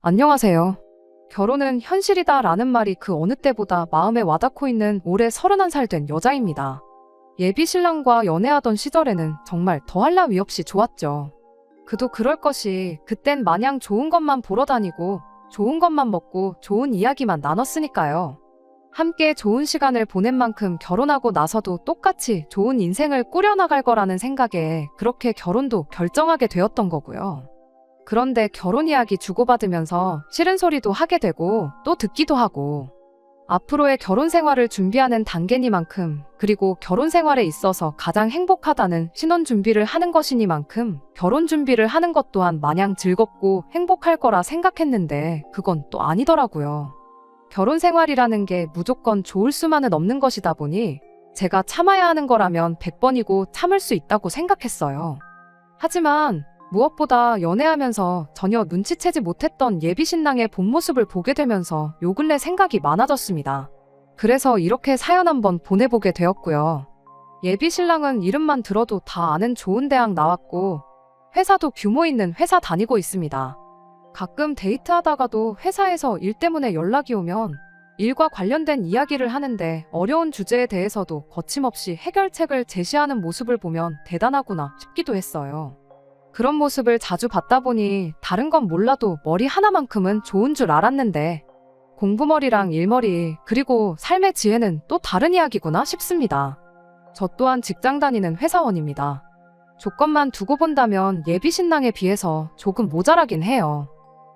안녕하세요. 결혼은 현실이다 라는 말이 그 어느 때보다 마음에 와닿고 있는 올해 31살 된 여자입니다. 예비 신랑과 연애하던 시절에는 정말 더할 나위 없이 좋았죠. 그도 그럴 것이 그땐 마냥 좋은 것만 보러 다니고 좋은 것만 먹고 좋은 이야기만 나눴으니까요. 함께 좋은 시간을 보낸 만큼 결혼하고 나서도 똑같이 좋은 인생을 꾸려나갈 거라는 생각에 그렇게 결혼도 결정하게 되었던 거고요. 그런데 결혼 이야기 주고받으면서 싫은 소리도 하게 되고 또 듣기도 하고 앞으로의 결혼 생활을 준비하는 단계니만큼 그리고 결혼 생활에 있어서 가장 행복하다는 신혼 준비를 하는 것이니만큼 결혼 준비를 하는 것 또한 마냥 즐겁고 행복할 거라 생각했는데 그건 또 아니더라고요. 결혼 생활이라는 게 무조건 좋을 수만은 없는 것이다 보니 제가 참아야 하는 거라면 100번이고 참을 수 있다고 생각했어요. 하지만 무엇보다 연애하면서 전혀 눈치채지 못했던 예비 신랑의 본 모습을 보게 되면서 요 근래 생각이 많아졌습니다. 그래서 이렇게 사연 한번 보내보게 되었고요. 예비 신랑은 이름만 들어도 다 아는 좋은 대학 나왔고 회사도 규모 있는 회사 다니고 있습니다. 가끔 데이트하다가도 회사에서 일 때문에 연락이 오면 일과 관련된 이야기를 하는데 어려운 주제에 대해서도 거침없이 해결책을 제시하는 모습을 보면 대단하구나 싶기도 했어요. 그런 모습을 자주 봤다 보니 다른 건 몰라도 머리 하나만큼은 좋은 줄 알았는데 공부머리랑 일머리 그리고 삶의 지혜는 또 다른 이야기구나 싶습니다. 저 또한 직장 다니는 회사원입니다. 조건만 두고 본다면 예비 신랑에 비해서 조금 모자라긴 해요.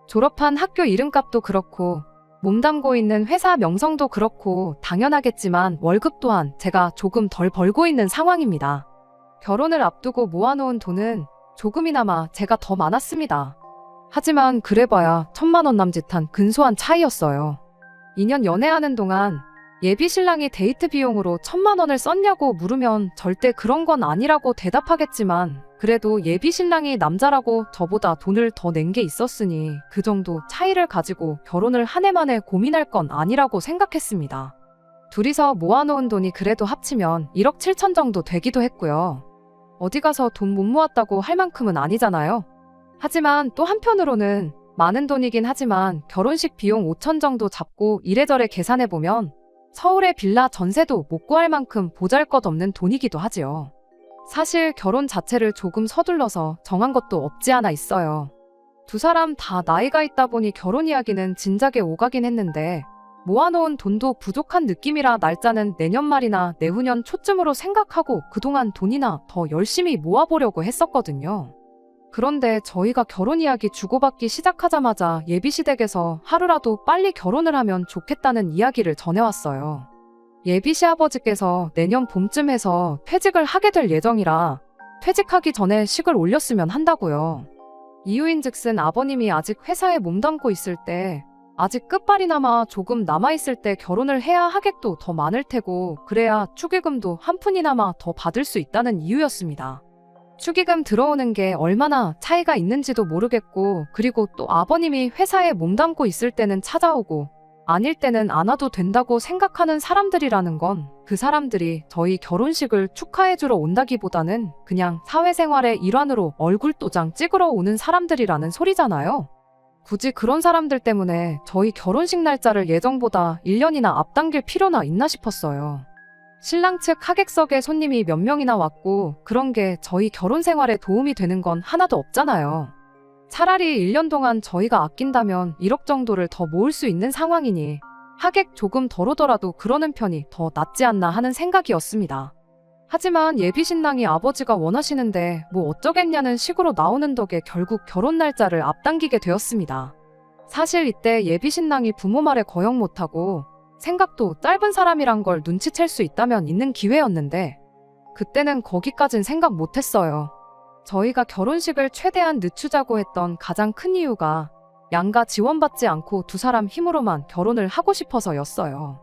졸업한 학교 이름값도 그렇고 몸담고 있는 회사 명성도 그렇고 당연하겠지만 월급 또한 제가 조금 덜 벌고 있는 상황입니다. 결혼을 앞두고 모아놓은 돈은 조금이나마 제가 더 많았습니다. 하지만 그래봐야 천만 원 남짓한 근소한 차이였어요. 2년 연애하는 동안 예비 신랑이 데이트 비용으로 천만 원을 썼냐고 물으면 절대 그런 건 아니라고 대답하겠지만 그래도 예비 신랑이 남자라고 저보다 돈을 더 낸 게 있었으니 그 정도 차이를 가지고 결혼을 한 해 만에 고민할 건 아니라고 생각했습니다. 둘이서 모아놓은 돈이 그래도 합치면 1억 7천 정도 되기도 했고요. 어디 가서 돈 못 모았다고 할 만큼은 아니잖아요. 하지만 또 한편으로는 많은 돈이긴 하지만 결혼식 비용 5천 정도 잡고 이래저래 계산해보면 서울의 빌라 전세도 못 구할 만큼 보잘 것 없는 돈이기도 하지요. 사실 결혼 자체를 조금 서둘러서 정한 것도 없지 않아 있어요. 두 사람 다 나이가 있다 보니 결혼 이야기는 진작에 오가긴 했는데 모아놓은 돈도 부족한 느낌이라 날짜는 내년 말이나 내후년 초쯤으로 생각하고 그동안 돈이나 더 열심히 모아보려고 했었거든요. 그런데 저희가 결혼 이야기 주고받기 시작하자마자 예비시댁에서 하루라도 빨리 결혼을 하면 좋겠다는 이야기를 전해왔어요. 예비 시 아버지께서 내년 봄쯤에서 퇴직을 하게 될 예정이라 퇴직하기 전에 식을 올렸으면 한다고요. 이유인 즉슨 아버님이 아직 회사에 몸담고 있을 때 아직 끝발이나마 조금 남아있을 때 결혼을 해야 하객도 더 많을 테고 그래야 축의금도 한 푼이나마 더 받을 수 있다는 이유였습니다. 축의금 들어오는 게 얼마나 차이가 있는지도 모르겠고 그리고 또 아버님이 회사에 몸담고 있을 때는 찾아오고 아닐 때는 안 와도 된다고 생각하는 사람들이라는 건 그 사람들이 저희 결혼식을 축하해주러 온다기보다는 그냥 사회생활의 일환으로 얼굴 도장 찍으러 오는 사람들이라는 소리잖아요. 굳이 그런 사람들 때문에 저희 결혼식 날짜를 예정보다 1년이나 앞당길 필요나 있나 싶었어요. 신랑 측 하객석에 손님이 몇 명이나 왔고 그런 게 저희 결혼 생활에 도움이 되는 건 하나도 없잖아요. 차라리 1년 동안 저희가 아낀다면 1억 정도를 더 모을 수 있는 상황이니 하객 조금 덜 오더라도 그러는 편이 더 낫지 않나 하는 생각이었습니다. 하지만 예비 신랑이 아버지가 원하시는데 뭐 어쩌겠냐는 식으로 나오는 덕에 결국 결혼 날짜를 앞당기게 되었습니다. 사실 이때 예비 신랑이 부모 말에 거역 못하고 생각도 짧은 사람이란 걸 눈치챌 수 있다면 있는 기회였는데 그때는 거기까진 생각 못했어요. 저희가 결혼식을 최대한 늦추자고 했던 가장 큰 이유가 양가 지원받지 않고 두 사람 힘으로만 결혼을 하고 싶어서였어요.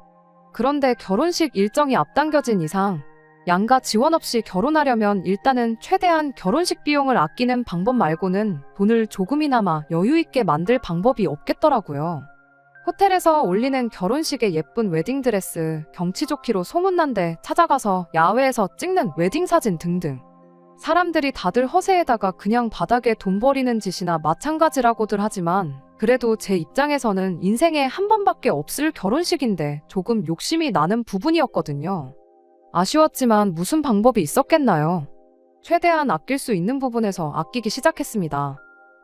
그런데 결혼식 일정이 앞당겨진 이상 양가 지원 없이 결혼하려면 일단은 최대한 결혼식 비용을 아끼는 방법 말고는 돈을 조금이나마 여유 있게 만들 방법이 없겠더라고요. 호텔에서 올리는 결혼식의 예쁜 웨딩드레스, 경치 좋기로 소문난 데 찾아가서 야외에서 찍는 웨딩 사진 등등. 사람들이 다들 허세에다가 그냥 바닥에 돈 버리는 짓이나 마찬가지라고들 하지만 그래도 제 입장에서는 인생에 한 번밖에 없을 결혼식인데 조금 욕심이 나는 부분이었거든요. 아쉬웠지만 무슨 방법이 있었겠나요? 최대한 아낄 수 있는 부분에서 아끼기 시작했습니다.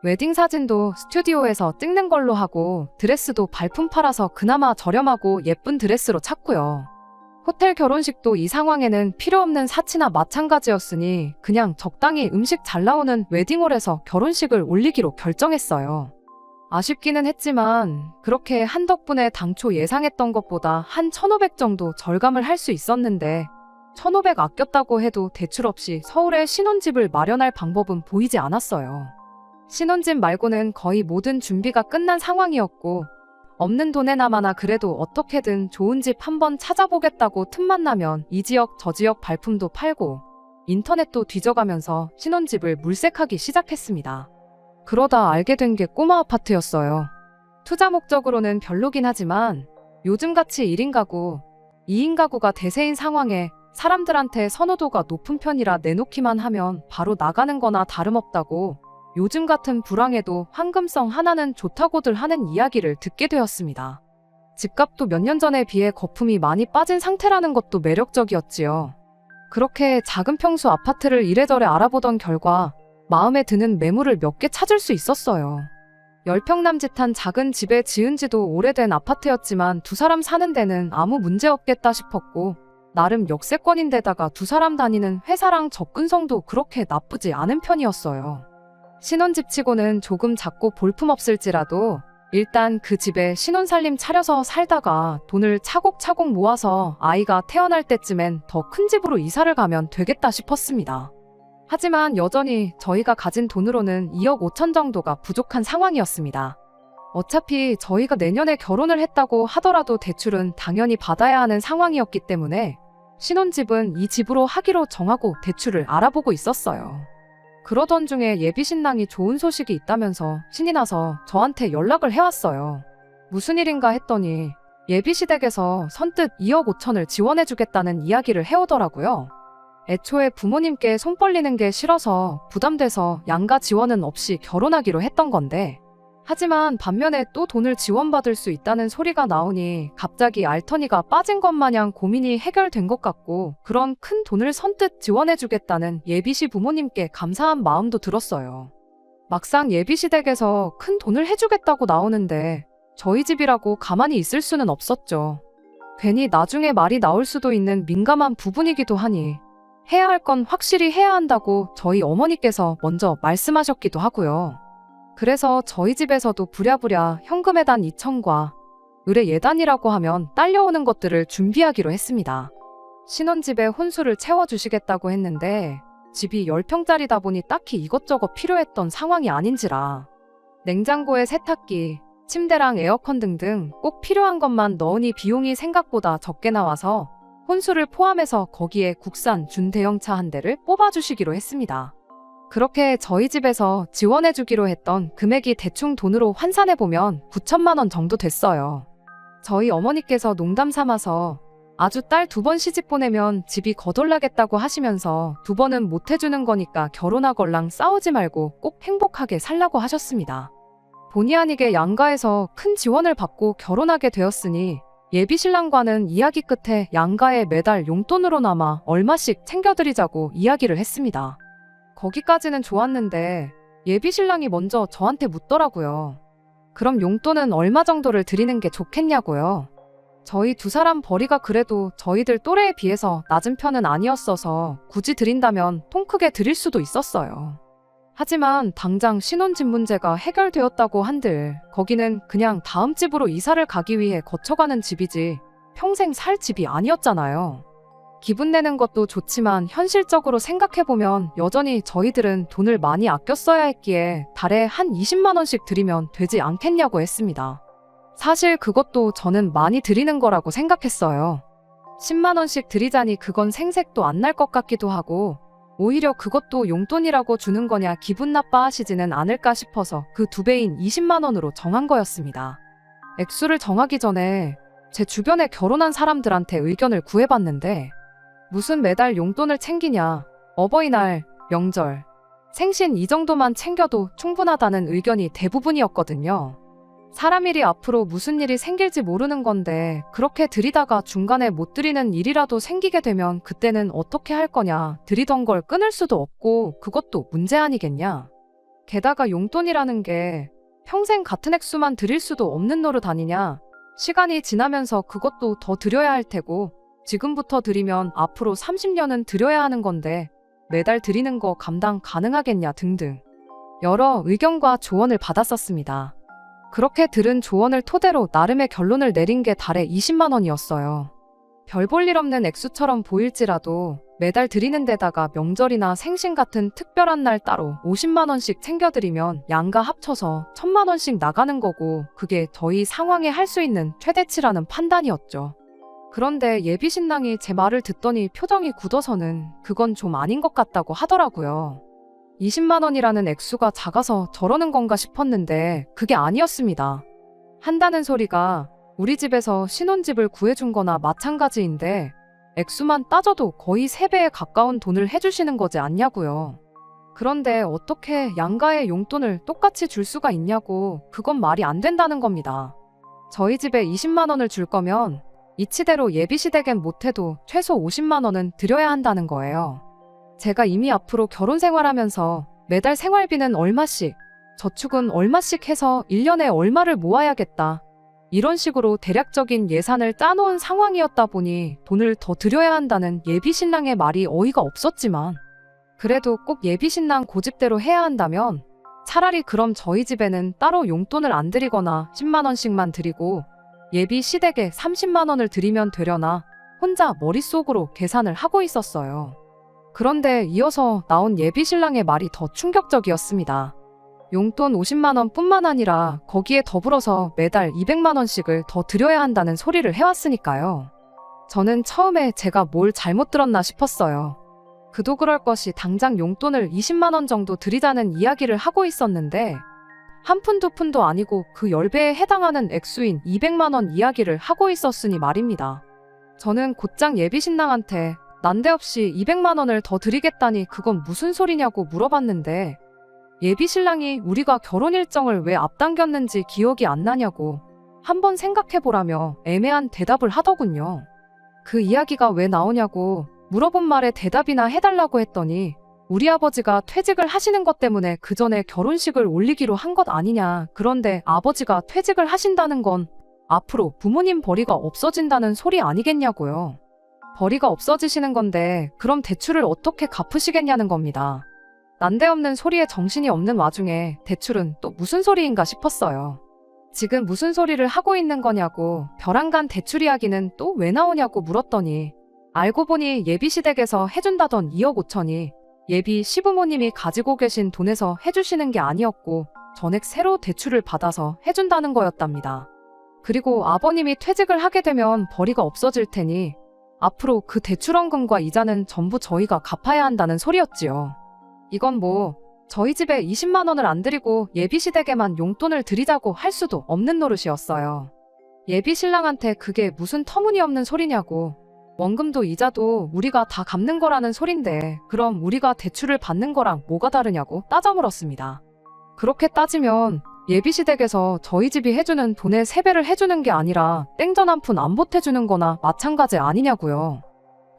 웨딩 사진도 스튜디오에서 찍는 걸로 하고 드레스도 발품 팔아서 그나마 저렴하고 예쁜 드레스로 찾고요. 호텔 결혼식도 이 상황에는 필요 없는 사치나 마찬가지였으니 그냥 적당히 음식 잘 나오는 웨딩홀에서 결혼식을 올리기로 결정했어요. 아쉽기는 했지만 그렇게 한 덕분에 당초 예상했던 것보다 한 1,500 정도 절감을 할 수 있었는데 1,500 아꼈다고 해도 대출 없이 서울에 신혼집을 마련할 방법은 보이지 않았어요. 신혼집 말고는 거의 모든 준비가 끝난 상황이었고 없는 돈에나마나 그래도 어떻게든 좋은 집 한번 찾아보겠다고 틈만 나면 이 지역 저 지역 발품도 팔고 인터넷도 뒤져가면서 신혼집을 물색하기 시작했습니다. 그러다 알게 된 게 꼬마 아파트였어요. 투자 목적으로는 별로긴 하지만 요즘같이 1인 가구, 2인 가구가 대세인 상황에 사람들한테 선호도가 높은 편이라 내놓기만 하면 바로 나가는 거나 다름없다고 요즘 같은 불황에도 황금성 하나는 좋다고들 하는 이야기를 듣게 되었습니다. 집값도 몇 년 전에 비해 거품이 많이 빠진 상태라는 것도 매력적이었지요. 그렇게 작은 평수 아파트를 이래저래 알아보던 결과 마음에 드는 매물을 몇 개 찾을 수 있었어요. 10평 남짓한 작은 집에 지은 지도 오래된 아파트였지만 두 사람 사는 데는 아무 문제 없겠다 싶었고 나름 역세권인데다가 두 사람 다니는 회사랑 접근성도 그렇게 나쁘지 않은 편이었어요. 신혼집 치고는 조금 작고 볼품없을지라도 일단 그 집에 신혼살림 차려서 살다가 돈을 차곡차곡 모아서 아이가 태어날 때쯤엔 더 큰 집으로 이사를 가면 되겠다 싶었습니다. 하지만 여전히 저희가 가진 돈으로는 2억 5천 정도가 부족한 상황이었습니다. 어차피 저희가 내년에 결혼을 했다고 하더라도 대출은 당연히 받아야 하는 상황이었기 때문에 신혼집은 이 집으로 하기로 정하고 대출을 알아보고 있었어요. 그러던 중에 예비 신랑이 좋은 소식이 있다면서 신이 나서 저한테 연락을 해왔어요. 무슨 일인가 했더니 예비 시댁에서 선뜻 2억 5천을 지원해주겠다는 이야기를 해오더라고요. 애초에 부모님께 손 벌리는 게 싫어서 부담돼서 양가 지원은 없이 결혼하기로 했던 건데 하지만 반면에 또 돈을 지원받을 수 있다는 소리가 나오니 갑자기 알터니가 빠진 것 마냥 고민이 해결된 것 같고 그런 큰 돈을 선뜻 지원해주겠다는 예비시 부모님께 감사한 마음도 들었어요. 막상 예비시 댁에서 큰 돈을 해주겠다고 나오는데 저희 집이라고 가만히 있을 수는 없었죠. 괜히 나중에 말이 나올 수도 있는 민감한 부분이기도 하니 해야 할 건 확실히 해야 한다고 저희 어머니께서 먼저 말씀하셨기도 하고요. 그래서 저희 집에서도 부랴부랴 현금에단 2천과 의뢰 예단이라고 하면 딸려오는 것들을 준비하기로 했습니다. 신혼집에 혼수를 채워주시겠다고 했는데 집이 10평짜리다 보니 딱히 이것저것 필요했던 상황이 아닌지라 냉장고에 세탁기, 침대랑 에어컨 등등 꼭 필요한 것만 넣으니 비용이 생각보다 적게 나와서 혼수를 포함해서 거기에 국산 준대형차 한 대를 뽑아주시기로 했습니다. 그렇게 저희 집에서 지원해주기로 했던 금액이 대충 돈으로 환산해보면 9천만 원 정도 됐어요. 저희 어머니께서 농담 삼아서 아주 딸 두 번 시집 보내면 집이 거덜나겠다고 하시면서 두 번은 못 해주는 거니까 결혼하걸랑 싸우지 말고 꼭 행복하게 살라고 하셨습니다. 본의 아니게 양가에서 큰 지원을 받고 결혼하게 되었으니 예비 신랑과는 이야기 끝에 양가에 매달 용돈으로나마 얼마씩 챙겨드리자고 이야기를 했습니다. 거기까지는 좋았는데 예비 신랑이 먼저 저한테 묻더라고요. 그럼 용돈은 얼마 정도를 드리는 게 좋겠냐고요. 저희 두 사람 벌이가 그래도 저희들 또래에 비해서 낮은 편은 아니었어서 굳이 드린다면 통 크게 드릴 수도 있었어요. 하지만 당장 신혼집 문제가 해결되었다고 한들 거기는 그냥 다음 집으로 이사를 가기 위해 거쳐가는 집이지 평생 살 집이 아니었잖아요. 기분 내는 것도 좋지만 현실적으로 생각해보면 여전히 저희들은 돈을 많이 아껴 써야 했기에 달에 한 20만원씩 드리면 되지 않겠냐고 했습니다. 사실 그것도 저는 많이 드리는 거라고 생각했어요. 10만원씩 드리자니 그건 생색도 안 날 것 같기도 하고 오히려 그것도 용돈이라고 주는 거냐 기분 나빠하시지는 않을까 싶어서 그 두 배인 20만원으로 정한 거였습니다. 액수를 정하기 전에 제 주변에 결혼한 사람들한테 의견을 구해봤는데 무슨 매달 용돈을 챙기냐. 어버이날, 명절, 생신 이 정도만 챙겨도 충분하다는 의견이 대부분이었거든요. 사람 일이 앞으로 무슨 일이 생길지 모르는 건데 그렇게 들이다가 중간에 못 들이는 일이라도 생기게 되면 그때는 어떻게 할 거냐. 들이던 걸 끊을 수도 없고 그것도 문제 아니겠냐. 게다가 용돈이라는 게 평생 같은 액수만 드릴 수도 없는 노릇 아니냐. 시간이 지나면서 그것도 더 드려야 할 테고 지금부터 드리면 앞으로 30년은 드려야 하는 건데 매달 드리는 거 감당 가능하겠냐 등등 여러 의견과 조언을 받았었습니다. 그렇게 들은 조언을 토대로 나름의 결론을 내린 게 달에 20만 원이었어요. 별 볼 일 없는 액수처럼 보일지라도 매달 드리는 데다가 명절이나 생신 같은 특별한 날 따로 50만 원씩 챙겨드리면 양가 합쳐서 1000만 원씩 나가는 거고 그게 저희 상황에 할 수 있는 최대치라는 판단이었죠. 그런데 예비 신랑이 제 말을 듣더니 표정이 굳어서는 그건 좀 아닌 것 같다고 하더라고요. 20만 원이라는 액수가 작아서 저러는 건가 싶었는데 그게 아니었습니다. 한다는 소리가 우리 집에서 신혼집을 구해준 거나 마찬가지인데 액수만 따져도 거의 3배에 가까운 돈을 해주시는 거지 않냐고요. 그런데 어떻게 양가의 용돈을 똑같이 줄 수가 있냐고 그건 말이 안 된다는 겁니다. 저희 집에 20만 원을 줄 거면 이치대로 예비시댁엔 못해도 최소 50만 원은 드려야 한다는 거예요. 제가 이미 앞으로 결혼 생활하면서 매달 생활비는 얼마씩, 저축은 얼마씩 해서 1년에 얼마를 모아야겠다. 이런 식으로 대략적인 예산을 짜놓은 상황이었다 보니 돈을 더 드려야 한다는 예비신랑의 말이 어이가 없었지만 그래도 꼭 예비신랑 고집대로 해야 한다면 차라리 그럼 저희 집에는 따로 용돈을 안 드리거나 10만원씩만 드리고 예비 시댁에 30만 원을 드리면 되려나 혼자 머릿속으로 계산을 하고 있었어요. 그런데 이어서 나온 예비 신랑의 말이 더 충격적이었습니다. 용돈 50만 원 뿐만 아니라 거기에 더불어서 매달 200만 원씩을 더 드려야 한다는 소리를 해왔으니까요. 저는 처음에 제가 뭘 잘못 들었나 싶었어요. 그도 그럴 것이 당장 용돈을 20만 원 정도 드리자는 이야기를 하고 있었는데 한 푼두 푼도 아니고 그 10배에 해당하는 액수인 200만 원 이야기를 하고 있었으니 말입니다. 저는 곧장 예비 신랑한테 난데없이 200만 원을 더 드리겠다니 그건 무슨 소리냐고 물어봤는데 예비 신랑이 우리가 결혼 일정을 왜 앞당겼는지 기억이 안 나냐고 한번 생각해보라며 애매한 대답을 하더군요. 그 이야기가 왜 나오냐고 물어본 말에 대답이나 해달라고 했더니 우리 아버지가 퇴직을 하시는 것 때문에 그 전에 결혼식을 올리기로 한 것 아니냐. 그런데 아버지가 퇴직을 하신다는 건 앞으로 부모님 벌이가 없어진다는 소리 아니겠냐고요. 벌이가 없어지시는 건데 그럼 대출을 어떻게 갚으시겠냐는 겁니다. 난데없는 소리에 정신이 없는 와중에 대출은 또 무슨 소리인가 싶었어요. 지금 무슨 소리를 하고 있는 거냐고 벼랑간 대출 이야기는 또 왜 나오냐고 물었더니 알고 보니 예비시댁에서 해준다던 2억 5천이 예비 시부모님이 가지고 계신 돈에서 해주시는 게 아니었고 전액 새로 대출을 받아서 해준다는 거였답니다. 그리고 아버님이 퇴직을 하게 되면 벌이가 없어질 테니 앞으로 그 대출원금과 이자는 전부 저희가 갚아야 한다는 소리였지요. 이건 뭐 저희 집에 20만 원을 안 드리고 예비 시댁에만 용돈을 드리자고 할 수도 없는 노릇이었어요. 예비 신랑한테 그게 무슨 터무니없는 소리냐고. 원금도 이자도 우리가 다 갚는 거라는 소린데 그럼 우리가 대출을 받는 거랑 뭐가 다르냐고 따져 물었습니다. 그렇게 따지면 예비 시댁에서 저희 집이 해주는 돈의 3배를 해주는 게 아니라 땡전 한 푼 안 보태주는 거나 마찬가지 아니냐고요.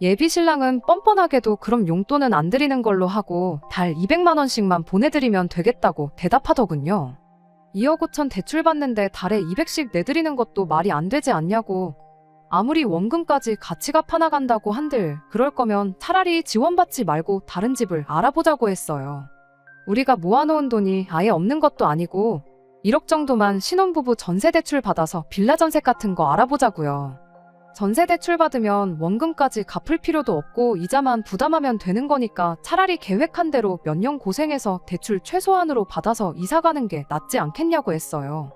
예비 신랑은 뻔뻔하게도 그럼 용돈은 안 드리는 걸로 하고 달 200만 원씩만 보내드리면 되겠다고 대답하더군요. 2억 5천 대출 받는데 달에 200씩 내드리는 것도 말이 안 되지 않냐고. 아무리 원금까지 같이 갚아나 간다고 한들 그럴 거면 차라리 지원받지 말고 다른 집을 알아보자고 했어요. 우리가 모아놓은 돈이 아예 없는 것도 아니고 1억 정도만 신혼부부 전세 대출 받아서 빌라 전세 같은 거 알아보자고요. 전세 대출 받으면 원금까지 갚을 필요도 없고 이자만 부담하면 되는 거니까 차라리 계획한 대로 몇 년 고생해서 대출 최소한으로 받아서 이사 가는 게 낫지 않겠냐고 했어요.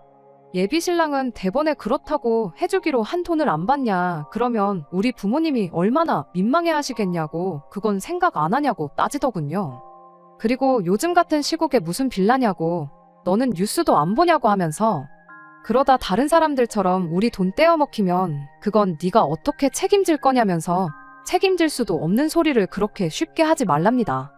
예비 신랑은 대번에 그렇다고 해주기로 한 돈을 안 받냐. 그러면 우리 부모님이 얼마나 민망해 하시겠냐고 그건 생각 안 하냐고 따지더군요. 그리고 요즘 같은 시국에 무슨 빌라냐고 너는 뉴스도 안 보냐고 하면서 그러다 다른 사람들처럼 우리 돈 떼어먹히면 그건 네가 어떻게 책임질 거냐면서 책임질 수도 없는 소리를 그렇게 쉽게 하지 말랍니다.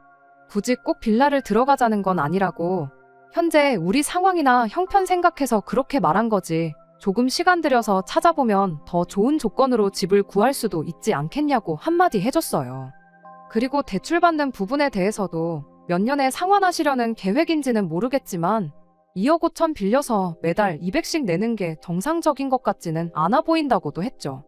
굳이 꼭 빌라를 들어가자는 건 아니라고 현재 우리 상황이나 형편 생각해서 그렇게 말한 거지. 조금 시간 들여서 찾아보면 더 좋은 조건으로 집을 구할 수도 있지 않겠냐고 한마디 해줬어요. 그리고 대출받는 부분에 대해서도 몇 년에 상환하시려는 계획인지는 모르겠지만 2억 5천 빌려서 매달 200씩 내는 게 정상적인 것 같지는 않아 보인다고도 했죠.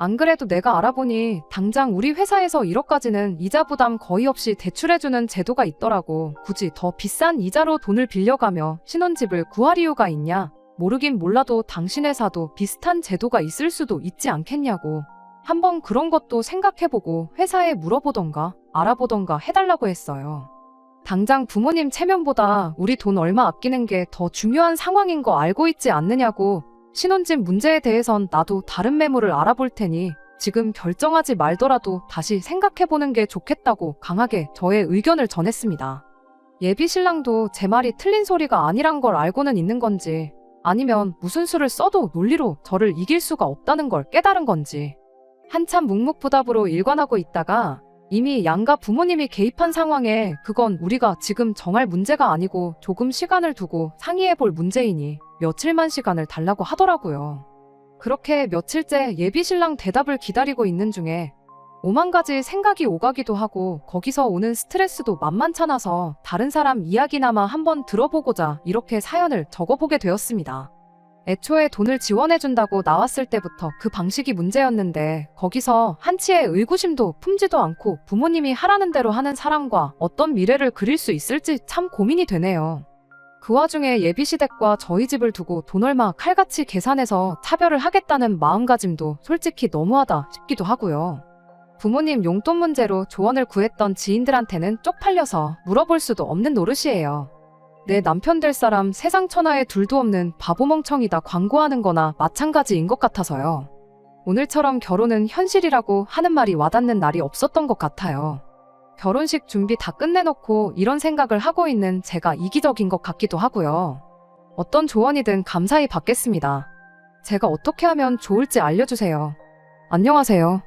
안 그래도 내가 알아보니 당장 우리 회사에서 1억까지는 이자 부담 거의 없이 대출해주는 제도가 있더라고. 굳이 더 비싼 이자로 돈을 빌려가며 신혼집을 구할 이유가 있냐? 모르긴 몰라도 당신 회사도 비슷한 제도가 있을 수도 있지 않겠냐고. 한번 그런 것도 생각해보고 회사에 물어보던가 알아보던가 해달라고 했어요. 당장 부모님 체면보다 우리 돈 얼마 아끼는 게 더 중요한 상황인 거 알고 있지 않느냐고 신혼집 문제에 대해선 나도 다른 매물을 알아볼 테니 지금 결정하지 말더라도 다시 생각해보는 게 좋겠다고 강하게 저의 의견을 전했습니다. 예비 신랑도 제 말이 틀린 소리가 아니란 걸 알고는 있는 건지 아니면 무슨 수를 써도 논리로 저를 이길 수가 없다는 걸 깨달은 건지 한참 묵묵부답으로 일관하고 있다가 이미 양가 부모님이 개입한 상황에 그건 우리가 지금 정할 문제가 아니고 조금 시간을 두고 상의해 볼 문제이니 며칠만 시간을 달라고 하더라고요. 그렇게 며칠째 예비 신랑 대답을 기다리고 있는 중에 오만 가지 생각이 오가기도 하고 거기서 오는 스트레스도 만만찮아서 다른 사람 이야기나마 한번 들어보고자 이렇게 사연을 적어보게 되었습니다. 애초에 돈을 지원해준다고 나왔을 때부터 그 방식이 문제였는데 거기서 한치의 의구심도 품지도 않고 부모님이 하라는 대로 하는 사람과 어떤 미래를 그릴 수 있을지 참 고민이 되네요. 그 와중에 예비시댁과 저희 집을 두고 돈 얼마 칼같이 계산해서 차별을 하겠다는 마음가짐도 솔직히 너무하다 싶기도 하고요. 부모님 용돈 문제로 조언을 구했던 지인들한테는 쪽팔려서 물어볼 수도 없는 노릇이에요. 내 남편 될 사람 세상 천하에 둘도 없는 바보멍청이다 광고하는 거나 마찬가지인 것 같아서요. 오늘처럼 결혼은 현실이라고 하는 말이 와닿는 날이 없었던 것 같아요. 결혼식 준비 다 끝내놓고 이런 생각을 하고 있는 제가 이기적인 것 같기도 하고요. 어떤 조언이든 감사히 받겠습니다. 제가 어떻게 하면 좋을지 알려주세요. 안녕하세요.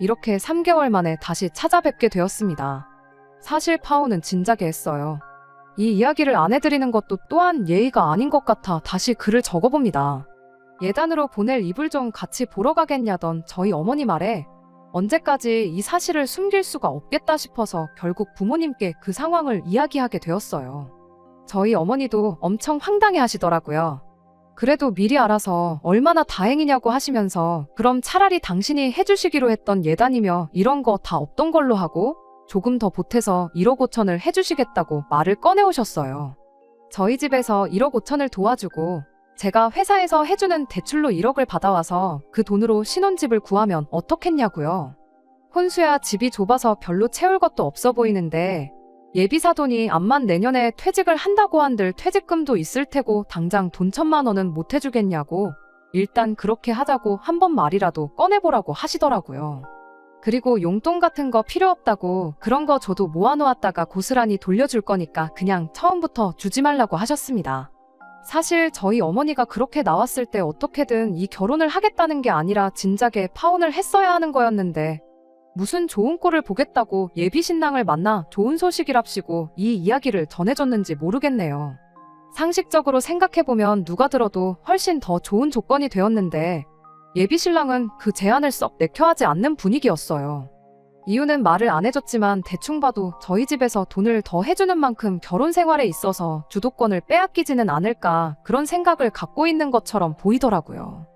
이렇게 3개월 만에 다시 찾아뵙게 되었습니다. 사실 파오는 진작에 했어요. 이 이야기를 안 해드리는 것도 또한 예의가 아닌 것 같아 다시 글을 적어봅니다. 예단으로 보낼 이불 좀 같이 보러 가겠냐던 저희 어머니 말에 언제까지 이 사실을 숨길 수가 없겠다 싶어서 결국 부모님께 그 상황을 이야기하게 되었어요. 저희 어머니도 엄청 황당해 하시더라고요. 그래도 미리 알아서 얼마나 다행이냐고 하시면서 그럼 차라리 당신이 해주시기로 했던 예단이며 이런 거 다 없던 걸로 하고 조금 더 보태서 1억 5천을 해주시겠다고 말을 꺼내오셨어요. 저희 집에서 1억 5천을 도와주고 제가 회사에서 해주는 대출로 1억을 받아와서 그 돈으로 신혼집을 구하면 어떻겠냐고요. 혼수야 집이 좁아서 별로 채울 것도 없어 보이는데 예비사돈이 암만 내년에 퇴직을 한다고 한들 퇴직금도 있을 테고 당장 돈 천만 원은 못 해주겠냐고 일단 그렇게 하자고 한 번 말이라도 꺼내보라고 하시더라고요. 그리고 용돈 같은 거 필요 없다고 그런 거 저도 모아놓았다가 고스란히 돌려줄 거니까 그냥 처음부터 주지 말라고 하셨습니다. 사실 저희 어머니가 그렇게 나왔을 때 어떻게든 이 결혼을 하겠다는 게 아니라 진작에 파혼을 했어야 하는 거였는데 무슨 좋은 꼴을 보겠다고 예비 신랑을 만나 좋은 소식이랍시고 이 이야기를 전해줬는지 모르겠네요. 상식적으로 생각해보면 누가 들어도 훨씬 더 좋은 조건이 되었는데 예비 신랑은 그 제안을 썩 내켜하지 않는 분위기였어요. 이유는 말을 안 해줬지만 대충 봐도 저희 집에서 돈을 더 해주는 만큼 결혼 생활에 있어서 주도권을 빼앗기지는 않을까 그런 생각을 갖고 있는 것처럼 보이더라고요.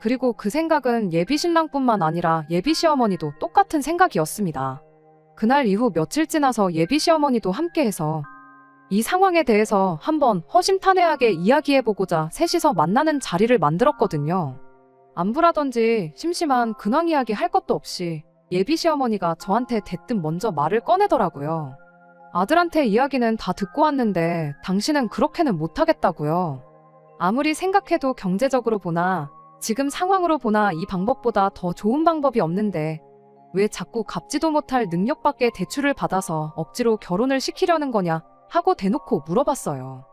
그리고 그 생각은 예비 신랑뿐만 아니라 예비 시어머니도 똑같은 생각이었습니다. 그날 이후 며칠 지나서 예비 시어머니도 함께해서 이 상황에 대해서 한번 허심탄회하게 이야기해보고자 셋이서 만나는 자리를 만들었거든요. 안부라던지 심심한 근황 이야기 할 것도 없이 예비 시어머니가 저한테 대뜸 먼저 말을 꺼내더라고요. 아들한테 이야기는 다 듣고 왔는데 당신은 그렇게는 못하겠다고요. 아무리 생각해도 경제적으로 보나 지금 상황으로 보나 이 방법보다 더 좋은 방법이 없는데 왜 자꾸 갚지도 못할 능력밖에 대출을 받아서 억지로 결혼을 시키려는 거냐 하고 대놓고 물어봤어요.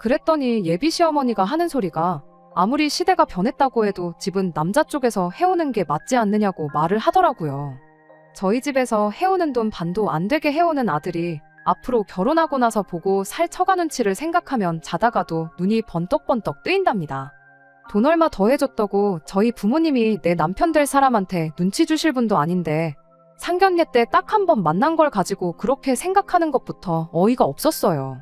그랬더니 예비 시어머니가 하는 소리가 아무리 시대가 변했다고 해도 집은 남자 쪽에서 해오는 게 맞지 않느냐고 말을 하더라고요. 저희 집에서 해오는 돈 반도 안 되게 해오는 아들이 앞으로 결혼하고 나서 보고 살 처가 눈치를 생각하면 자다가도 눈이 번떡번떡 뜨인답니다. 돈 얼마 더 해줬다고 저희 부모님이 내 남편 될 사람한테 눈치 주실 분도 아닌데 상견례 때 딱 한 번 만난 걸 가지고 그렇게 생각하는 것부터 어이가 없었어요.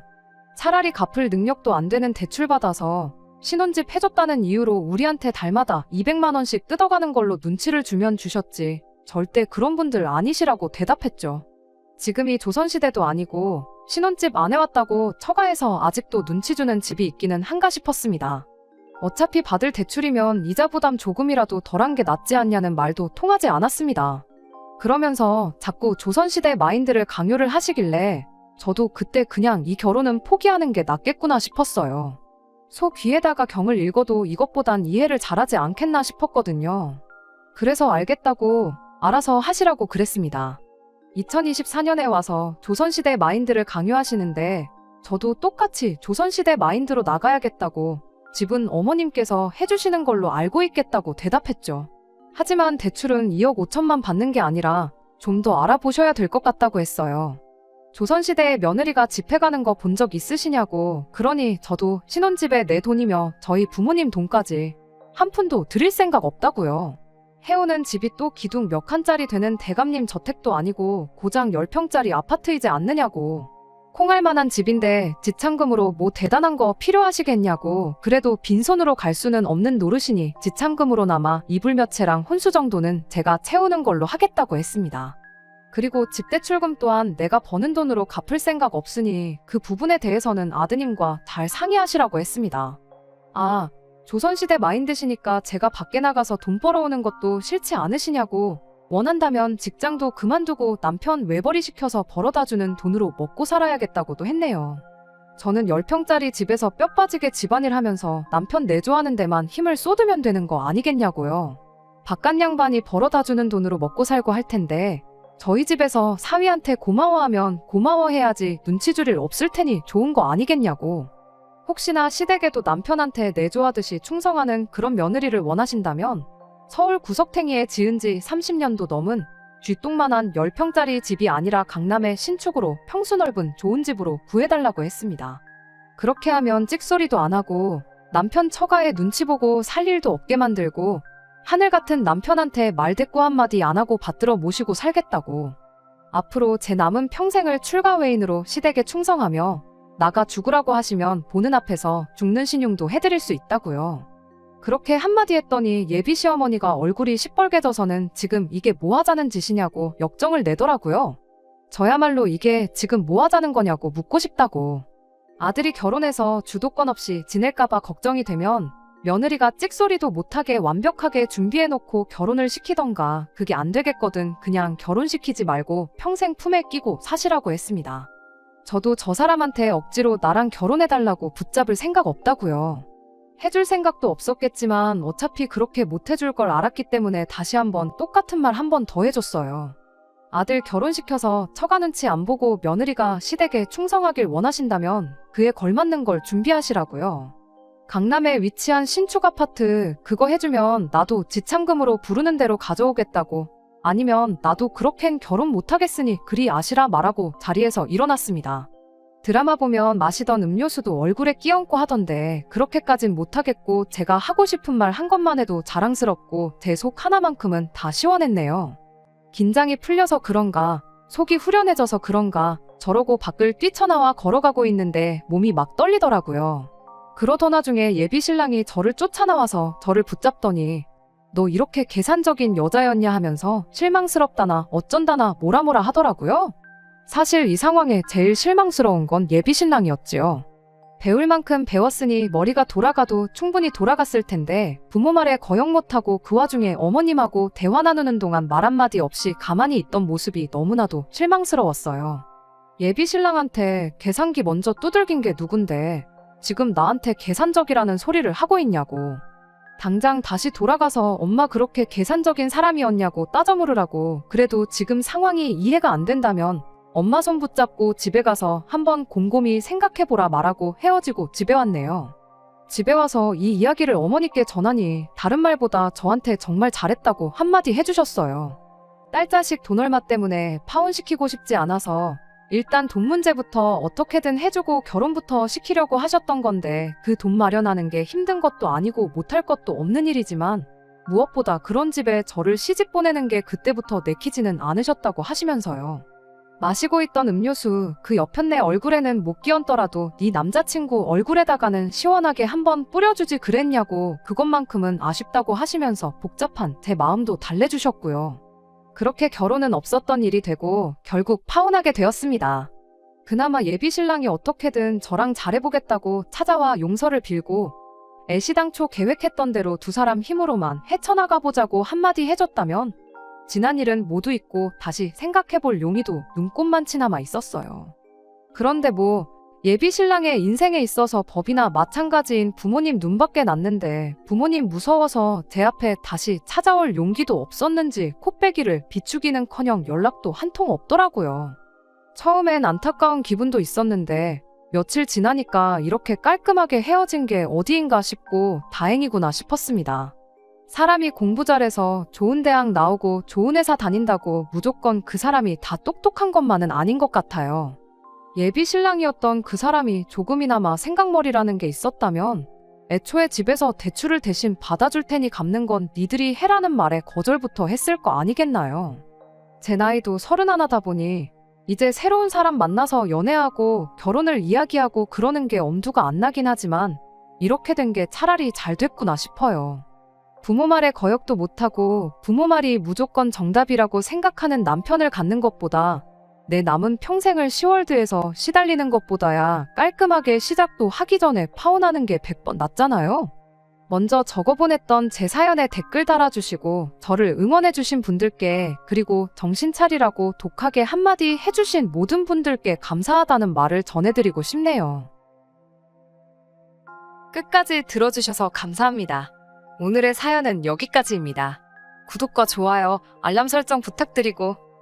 차라리 갚을 능력도 안 되는 대출 받아서 신혼집 해줬다는 이유로 우리한테 달마다 200만 원씩 뜯어가는 걸로 눈치를 주면 주셨지. 절대 그런 분들 아니시라고 대답했죠. 지금이 조선시대도 아니고 신혼집 안 해왔다고 처가에서 아직도 눈치 주는 집이 있기는 한가 싶었습니다. 어차피 받을 대출이면 이자 부담 조금이라도 덜한 게 낫지 않냐는 말도 통하지 않았습니다. 그러면서 자꾸 조선시대 마인드를 강요를 하시길래 저도 그때 그냥 이 결혼은 포기하는 게 낫겠구나 싶었어요. 소 귀에다가 경을 읽어도 이것보단 이해를 잘하지 않겠나 싶었거든요. 그래서 알겠다고 알아서 하시라고 그랬습니다. 2024년에 와서 조선시대 마인드를 강요하시는데 저도 똑같이 조선시대 마인드로 나가야겠다고 집은 어머님께서 해주시는 걸로 알고 있겠다고 대답했죠. 하지만 대출은 2억 5천만 받는 게 아니라 좀 더 알아보셔야 될 것 같다고 했어요. 조선시대에 며느리가 집해 가는 거 본 적 있으시냐고 그러니 저도 신혼집에 내 돈이며 저희 부모님 돈까지 한 푼도 드릴 생각 없다고요. 해오는 집이 또 기둥 몇 칸짜리 되는 대감님 저택도 아니고 고장 10평짜리 아파트이지 않느냐고. 콩할 만한 집인데 지참금으로 뭐 대단한 거 필요하시겠냐고. 그래도 빈손으로 갈 수는 없는 노릇이니 지참금으로나마 이불 몇 채랑 혼수 정도는 제가 채우는 걸로 하겠다고 했습니다. 그리고 집대출금 또한 내가 버는 돈으로 갚을 생각 없으니 그 부분에 대해서는 아드님과 잘 상의하시라고 했습니다. 아, 조선시대 마인드시니까 제가 밖에 나가서 돈 벌어오는 것도 싫지 않으시냐고 원한다면 직장도 그만두고 남편 외벌이 시켜서 벌어다 주는 돈으로 먹고 살아야겠다고도 했네요. 저는 10평짜리 집에서 뼈 빠지게 집안일 하면서 남편 내조하는 데만 힘을 쏟으면 되는 거 아니겠냐고요. 바깥 양반이 벌어다 주는 돈으로 먹고 살고 할 텐데 저희 집에서 사위한테 고마워하면 고마워해야지 눈치 줄일 없을 테니 좋은 거 아니겠냐고. 혹시나 시댁에도 남편한테 내조하듯이 충성하는 그런 며느리를 원하신다면 서울 구석탱이에 지은 지 30년도 넘은 쥐똥만한 10평짜리 집이 아니라 강남의 신축으로 평수 넓은 좋은 집으로 구해달라고 했습니다. 그렇게 하면 찍소리도 안 하고 남편 처가에 눈치 보고 살 일도 없게 만들고 하늘 같은 남편한테 말대꾸 한마디 안 하고 받들어 모시고 살겠다고. 앞으로 제 남은 평생을 출가 외인으로 시댁에 충성하며 나가 죽으라고 하시면 보는 앞에서 죽는 신용도 해드릴 수 있다고요. 그렇게 한마디 했더니 예비 시어머니가 얼굴이 시뻘개져서는 지금 이게 뭐 하자는 짓이냐고 역정을 내더라고요. 저야말로 이게 지금 뭐 하자는 거냐고 묻고 싶다고. 아들이 결혼해서 주도권 없이 지낼까봐 걱정이 되면 며느리가 찍소리도 못하게 완벽하게 준비해놓고 결혼을 시키던가 그게 안 되겠거든 그냥 결혼시키지 말고 평생 품에 끼고 사시라고 했습니다. 저도 저 사람한테 억지로 나랑 결혼해달라고 붙잡을 생각 없다고요. 해줄 생각도 없었겠지만 어차피 그렇게 못 해줄 걸 알았기 때문에 다시 한번 똑같은 말 한 번 더 해줬어요. 아들 결혼시켜서 처가 눈치 안 보고 며느리가 시댁에 충성하길 원하신다면 그에 걸맞는 걸 준비하시라고요. 강남에 위치한 신축 아파트 그거 해주면 나도 지참금으로 부르는 대로 가져오겠다고 아니면 나도 그렇겐 결혼 못하겠으니 그리 아시라 말하고 자리에서 일어났습니다. 드라마 보면 마시던 음료수도 얼굴에 끼얹고 하던데 그렇게까진 못하겠고 제가 하고 싶은 말 한 것만 해도 자랑스럽고 제 속 하나만큼은 다 시원했네요. 긴장이 풀려서 그런가 속이 후련해져서 그런가 저러고 밖을 뛰쳐나와 걸어가고 있는데 몸이 막 떨리더라고요. 그러던 와중에 예비 신랑이 저를 쫓아나와서 저를 붙잡더니 너 이렇게 계산적인 여자였냐 하면서 실망스럽다나 어쩐다나 뭐라 뭐라 하더라고요. 사실 이 상황에 제일 실망스러운 건 예비 신랑이었지요. 배울 만큼 배웠으니 머리가 돌아가도 충분히 돌아갔을 텐데 부모 말에 거역 못하고 그 와중에 어머님하고 대화 나누는 동안 말 한마디 없이 가만히 있던 모습이 너무나도 실망스러웠어요. 예비 신랑한테 계산기 먼저 두들긴 게 누군데 지금 나한테 계산적이라는 소리를 하고 있냐고. 당장 다시 돌아가서 엄마 그렇게 계산적인 사람이었냐고 따져 물으라고. 그래도 지금 상황이 이해가 안 된다면 엄마 손 붙잡고 집에 가서 한번 곰곰이 생각해보라 말하고 헤어지고 집에 왔네요. 집에 와서 이 이야기를 어머니께 전하니 다른 말보다 저한테 정말 잘했다고 한마디 해주셨어요. 딸 자식 돈 얼마 때문에 파혼시키고 싶지 않아서 일단 돈 문제부터 어떻게든 해주고 결혼부터 시키려고 하셨던 건데 그 돈 마련하는 게 힘든 것도 아니고 못할 것도 없는 일이지만 무엇보다 그런 집에 저를 시집 보내는 게 그때부터 내키지는 않으셨다고 하시면서요. 마시고 있던 음료수 그 옆편내 얼굴에는 못 끼얹더라도 네 남자친구 얼굴에다가는 시원하게 한번 뿌려주지 그랬냐고 그것만큼은 아쉽다고 하시면서 복잡한 제 마음도 달래주셨고요. 그렇게 결혼은 없었던 일이 되고 결국 파혼하게 되었습니다. 그나마 예비 신랑이 어떻게든 저랑 잘해보겠다고 찾아와 용서를 빌고 애시당초 계획했던 대로 두 사람 힘으로만 헤쳐나가 보자고 한마디 해줬다면 지난 일은 모두 잊고 다시 생각해볼 용의도 눈꼽만치 남아 있었어요. 그런데 뭐 예비 신랑의 인생에 있어서 법이나 마찬가지인 부모님 눈밖에 났는데 부모님 무서워서 제 앞에 다시 찾아올 용기도 없었는지 코빼기를 비추기는커녕 연락도 한 통 없더라고요. 처음엔 안타까운 기분도 있었는데 며칠 지나니까 이렇게 깔끔하게 헤어진 게 어디인가 싶고 다행이구나 싶었습니다. 사람이 공부 잘해서 좋은 대학 나오고 좋은 회사 다닌다고 무조건 그 사람이 다 똑똑한 것만은 아닌 것 같아요. 예비 신랑이었던 그 사람이 조금이나마 생각머리라는 게 있었다면 애초에 집에서 대출을 대신 받아줄 테니 갚는 건 니들이 해라는 말에 거절부터 했을 거 아니겠나요? 제 나이도 서른하나다 보니 이제 새로운 사람 만나서 연애하고 결혼을 이야기하고 그러는 게 엄두가 안 나긴 하지만 이렇게 된 게 차라리 잘 됐구나 싶어요. 부모 말에 거역도 못하고 부모 말이 무조건 정답이라고 생각하는 남편을 갖는 것보다 내 남은 평생을 시월드에서 시달리는 것보다야 깔끔하게 시작도 하기 전에 파혼하는 게 100번 낫잖아요? 먼저 적어보냈던 제 사연에 댓글 달아주시고 저를 응원해주신 분들께 그리고 정신 차리라고 독하게 한마디 해주신 모든 분들께 감사하다는 말을 전해드리고 싶네요. 끝까지 들어주셔서 감사합니다. 오늘의 사연은 여기까지입니다. 구독과 좋아요, 알람 설정 부탁드리고